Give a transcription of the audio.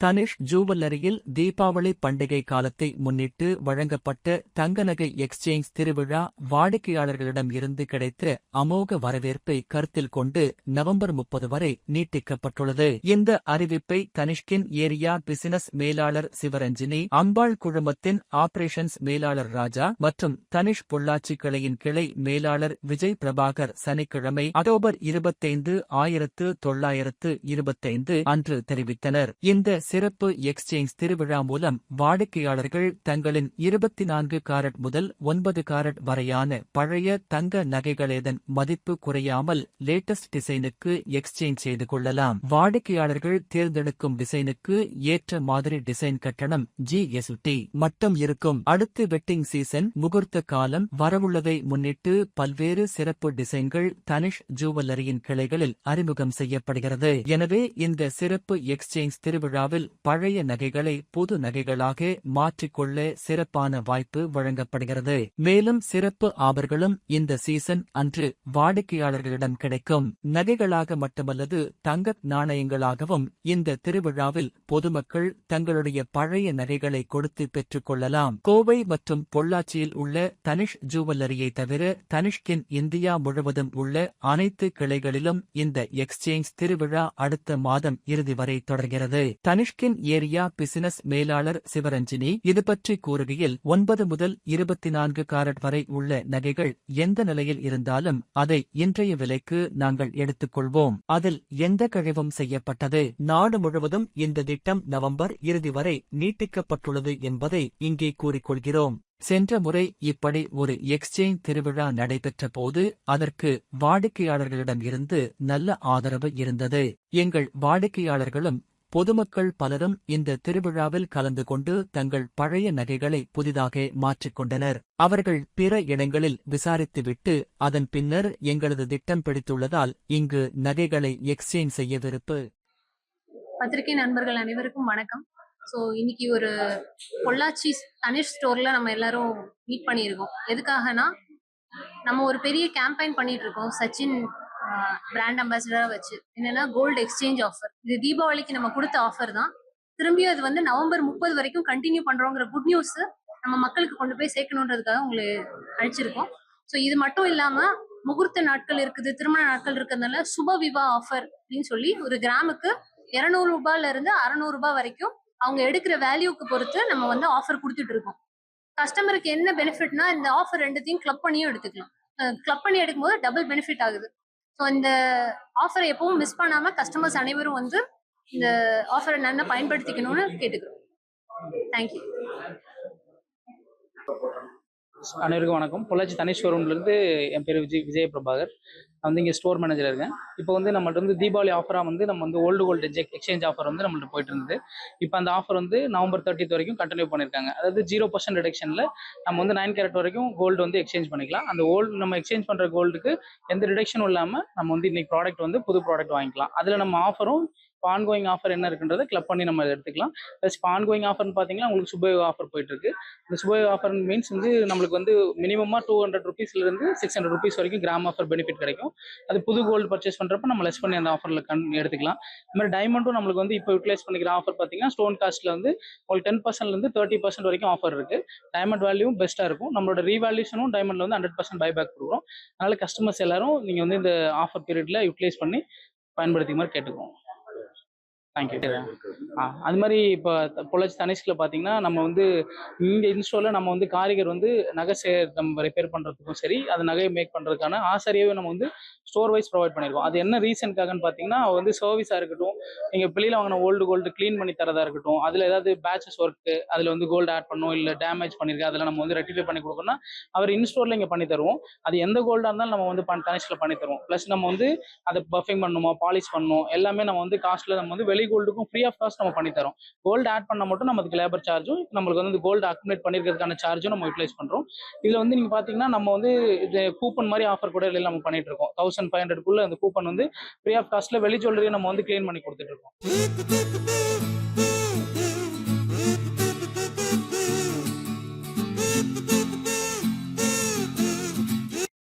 தனிஷ் ஜூவல்லரியில் தீபாவளி பண்டிகை காலத்தை முன்னிட்டு வழங்கப்பட்ட தங்கநகை எக்ஸ்சேஞ்ச் திருவிழா வாடிக்கையாளர்களிடம் இருந்து கிடைத்த அமோக வரவேற்பை கருத்தில் கொண்டு நவம்பர் முப்பது வரை நீட்டிக்கப்பட்டுள்ளது. இந்த அறிவிப்பை தனிஷ்கின் ஏரியா பிசினஸ் மேலாளர் சிவரஞ்சினி அம்பாள் குழுமத்தின் ஆபரேஷன்ஸ் மேலாளர் ராஜா மற்றும் தனிஷ் பொள்ளாச்சி கிளையின் கிளை மேலாளர் விஜய் பிரபாகர் சனிக்கிழமை அக்டோபர் இருபத்தைந்து ஆயிரத்து தொள்ளாயிரத்து இருபத்தைந்து அன்று தெரிவித்தனர். இந்த சிறப்பு எக்ஸ்சேஞ்ச் திருவிழா மூலம் வாடிக்கையாளர்கள் தங்களின் இருபத்தி நான்கு காரட் முதல் ஒன்பது காரட் வரையான பழைய தங்க நகைகளேதன் மதிப்பு குறையாமல் லேட்டஸ்ட் டிசைனுக்கு எக்ஸ்சேஞ்ச் செய்து கொள்ளலாம். வாடிக்கையாளர்கள் தேர்ந்தெடுக்கும் டிசைனுக்கு ஏற்ற மாதிரி டிசைன் கட்டணம் ஜிஎஸ்டி மட்டும் இருக்கும். அடுத்து வெட்டிங் சீசன் முகூர்த்த காலம். வரவுள்ளதை முன்னிட்டு பல்வேறு சிறப்பு டிசைன்கள் தனிஷ் ஜுவல்லரியின் கிளைகளில் அறிமுகம் செய்யப்படுகிறது. எனவே இந்த சிறப்பு எக்ஸ்சேஞ்ச் திருவிழாவில் பழைய நகைகளை புது நகைகளாக மாற்றிக்கொள்ள சிறப்பான வாய்ப்பு வழங்கப்படுகிறது. மேலும் சிறப்பு ஆபர்களும் இந்த சீசன் அன்று வாடிக்கையாளர்களிடம் கிடைக்கும். நகைகளாக மட்டுமல்லது தங்க நாணயங்களாகவும் இந்த திருவிழாவில் பொதுமக்கள் தங்களுடைய பழைய நகைகளை கொடுத்து பெற்றுக் கொள்ளலாம் கோவை மற்றும் பொள்ளாச்சியில் உள்ள தனிஷ் ஜுவல்லரியை தவிர தனிஷ்கின் இந்தியா முழுவதும் உள்ள அனைத்து கிளைகளிலும் இந்த எக்ஸ்சேஞ்ச் திருவிழா அடுத்த மாதம் இறுதி வரை தொடர்கிறது. தனிஷ் தனிஷ்கின் ஏரியா பிசினஸ் மேலாளர் சிவரஞ்சினி இதுபற்றி கூறுகையில் ஒன்பது முதல் இருபத்தி நான்கு காரட் வரை உள்ள நகைகள் எந்த நிலையில் இருந்தாலும் அதை இன்றைய விலைக்கு நாங்கள் எடுத்துக்கொள்வோம். அதில் எந்த கழிவும் செய்யப்பட்டது? நாடு முழுவதும் இந்த திட்டம் நவம்பர் இறுதி வரை நீட்டிக்கப்பட்டுள்ளது என்பதை இங்கே கூறிக்கொள்கிறோம். சென்ற முறை இப்படி ஒரு எக்ஸ்சேஞ்ச் திருவிழா நடைபெற்ற போது அதற்கு வாடிக்கையாளர்களிடம் இருந்து நல்ல ஆதரவு இருந்தது. எங்கள் வாடிக்கையாளர்களும் பொதுமக்கள் பலரும் இந்த திருவிழாவில் கலந்து கொண்டு தங்கள் பழைய நகைகளை புதிதாக மாற்றிக்கொண்டனர் அவர்கள் பிற இடங்களில் விசாரித்துவிட்டு அதன் பின்னர் எங்களது திட்டம் பிடித்துள்ளதால் இங்கு நகைகளை எக்ஸ்சேஞ்ச் செய்ய விருப்பு பத்திரிகை நண்பர்கள் அனைவருக்கும் வணக்கம். ஸோ இன்னைக்கு ஒரு பொள்ளாச்சி தனிஷ் ஸ்டோர்ல நம்ம எல்லாரும் மீட் பண்ணியிருக்கோம். எதுக்காகனா நம்ம ஒரு பெரிய கேம்பெயின் பண்ணிட்டு இருக்கோம். சச்சின் பிராண்ட் அம்பாசிடரா வச்சு. என்னன்னா கோல்டு எக்ஸ்சேஞ்ச் ஆஃபர் இது தீபாவளிக்கு நம்ம கொடுத்த ஆஃபர் தான். திரும்பியும் அது வந்து நவம்பர் முப்பது வரைக்கும் கண்டினியூ பண்றோங்கிற குட் நியூஸ் நம்ம மக்களுக்கு கொண்டு போய் சேர்க்கணுன்றதுக்காக உங்களுக்கு அழைச்சிருக்கோம் ஸோ இது மட்டும் இல்லாம முகூர்த்த நாட்கள் இருக்குது திருமண நாட்கள் இருக்கிறதுனால சுப விவா ஆஃபர் அப்படின்னு சொல்லி ஒரு கிராமுக்கு இருநூறு ரூபாயில இருந்து அறநூறு ரூபாய் வரைக்கும் அவங்க எடுக்கிற வேல்யூக்கு பொறுத்து நம்ம வந்து ஆஃபர் கொடுத்துட்டு இருக்கோம். கஸ்டமருக்கு என்ன பெனிஃபிட்னா இந்த ஆஃபர் ரெண்டுத்தையும் கிளப் பண்ணியும் எடுத்துக்கலாம். கிளப் பண்ணி எடுக்கும்போது டபுள் பெனிஃபிட் ஆகுது. ஸோ இந்த ஆஃபரை எப்பவும் மிஸ் பண்ணாம கஸ்டமர்ஸ் அனைவரும் வந்து இந்த ஆஃபரை நல்லா பயன்படுத்திக்கணும்னு கேட்டுக்கிறோம். தேங்க்யூ அனைவருக்கும் வணக்கம். பொள்ளாச்சி தனி ஷோரூம்லேருந்து என் பேர் விஜய் விஜய பிரபாகர் நான் வந்து இங்கே ஸ்டோர் மேனேஜர் இருக்கேன். இப்போ வந்து நம்மள்ட்ட வந்து தீபாவளி ஆஃபராக வந்து நம்ம வந்து ஓல்டு கோல்டு எக்ஸ்சேஞ்ச் ஆஃபர் வந்து நம்மள்ட்ட போயிட்டு இருந்தது இப்போ அந்த ஆஃபர் வந்து நவம்பர் தேர்ட்டித் வரைக்கும் கண்டினியூ பண்ணியிருக்காங்க. அதாவது ஜீரோ பர்சன்ட் ரிடக்ஷனில் நம்ம வந்து நைன் கேரட் வரைக்கும் கோல்டு வந்து எக்ஸ்சேஞ்ச் பண்ணிக்கலாம். அந்த ஓல்டு நம்ம எக்ஸ்சேஞ்ச் பண்ணுற கோல்டுக்கு எந்த ரிடக்ஷனும் இல்லாமல் நம்ம வந்து இன்னைக்கு ப்ராடக்ட் வந்து புது ப்ராடக்ட் வாங்கிக்கலாம். அதில் நம்ம ஆஃபரும் இப்போ ஆன்கோயிங் ஆஃபர் என்ன இருக்குன்றதை கிளப் பண்ணி நம்ம எடுத்துக்கலாம். ப்ளஸ் இப்போ ஆன்கோயிங் ஆஃபர்னு பார்த்தீங்கன்னா உங்களுக்கு சுபயோக ஆஃபர் போயிட்டு இருக்கு இந்த சுபயோக ஆஃபர் மீன்ஸ் வந்து நம்மளுக்கு வந்து மினிமமாக டூ ஹண்ட்ரட் ருபீஸ்லேருந்து சிக்ஸ் ஹண்ட்ரட் ருபீஸ் வரைக்கும் கிராம் ஆஃபர் பெனிஃபிட் கிடைக்கும். அது புது கோல்டு பர்ச்சேஸ் பண்ணுறப்ப நம்ம லெஸ் பண்ணி அந்த ஆஃபரில் கண் எடுத்துக்கலாம். இந்த மாதிரி டைமண்டும் நம்மளுக்கு வந்து இப்போ யூட்டிலைஸ் பண்ணிக்கிற ஆஃபர் பார்த்தீங்கன்னா ஸ்டோன் காஸ்ட்டில் வந்து உங்களுக்கு டென் பர்சன்ட்லேருந்து தேர்ட்டி பர்சன்ட் வரைக்கும் ஆஃபர் இருக்குது டைமண்ட் வேல்யூவும் பெஸ்ட்டாக இருக்கும். நம்மளோட ரீவேல்யூஷனும் டைமண்டில் வந்து ஹண்ட்ரட் பர்சன்ட் பைபேக் கொடுக்குறோம். அதனால் கஸ்டமர்ஸ் எல்லாரும் நீங்கள் வந்து இந்த ஆஃபர் பீரியடில் யூட்டிலைஸ் பண்ணி பயன்படுத்தி மாதிரி கேட்டுக்குவோம். ஆ அது மாதிரி இப்போ பொள்ளாச்சி தனிஷ்கில் பார்த்தீங்கன்னா நம்ம வந்து இங்கே இன்ஸ்டோவில் நம்ம வந்து காரிகர் வந்து நகை சே நம்ம ரிப்பேர் பண்ணுறதுக்கும் சரி அது நகையை மேக் பண்ணுறதுக்கான ஆசிரியவே நம்ம வந்து ஸ்டோர் வைஸ் ப்ரொவைட் பண்ணியிருக்கோம் அது என்ன ரீசனுக்காகன்னு பார்த்தீங்கன்னா வந்து சர்வீஸாக இருக்கட்டும் நீங்கள் வெளியில் வாங்கின ஓல்டு கோல்டு க்ளீன் பண்ணி தரதா இருக்கட்டும் அதில் ஏதாவது பேச்சஸ் ஒர்க்கு அதில் வந்து கோல்டு ஆட் பண்ணணும் இல்லை டேமேஜ் பண்ணியிருக்கு அதில் நம்ம வந்து ரெட்டிஃபை பண்ணி கொடுக்கணும்னா அவர் இன்ஸ்டோரில் இங்கே பண்ணி தருவோம். அது எந்த கோல்டாக இருந்தாலும் நம்ம வந்து பண் தனிஷ்கில் பண்ணி தருவோம். ப்ளஸ் நம்ம வந்து அதை பஃபிங் பண்ணணுமா பாலிஷ் பண்ணணும் எல்லாமே நம்ம வந்து காஸ்ட்டில் நம்ம வந்து வெளி கோல்டுக்கும் ஃப்ரீ ஆஃப் காஸ்ட் நம்ம பண்ணி தரோம். கோல்டு ஆட் பண்ண மட்டும் நமக்கு லேபர் சார்ஜும் நம்மளுக்கு வந்து கோல்டு அக்குமுலேட் பண்ணிருக்கிறதுக்கான சார்ஜும் நம்ம யூட்டிலைஸ் பண்ணுறோம் இதில் வந்து நீங்கள் பார்த்தீங்கன்னா நம்ம வந்து இது கூப்பன் மாதிரி ஆஃபர் கூட இல்லை நம்ம பண்ணிட்டு இருக்கோம். தௌசண்ட் ஃபைவ் ஹண்ட்ரட்குள்ள அந்த கூப்பன் வந்து ஃப்ரீ ஆஃப் காஸ்ட்டில் வெளி ஜுவல்லரியை நம்ம வந்து க்ளீன் பண்ணி கொடுத்துட்டு இருக்கோம்.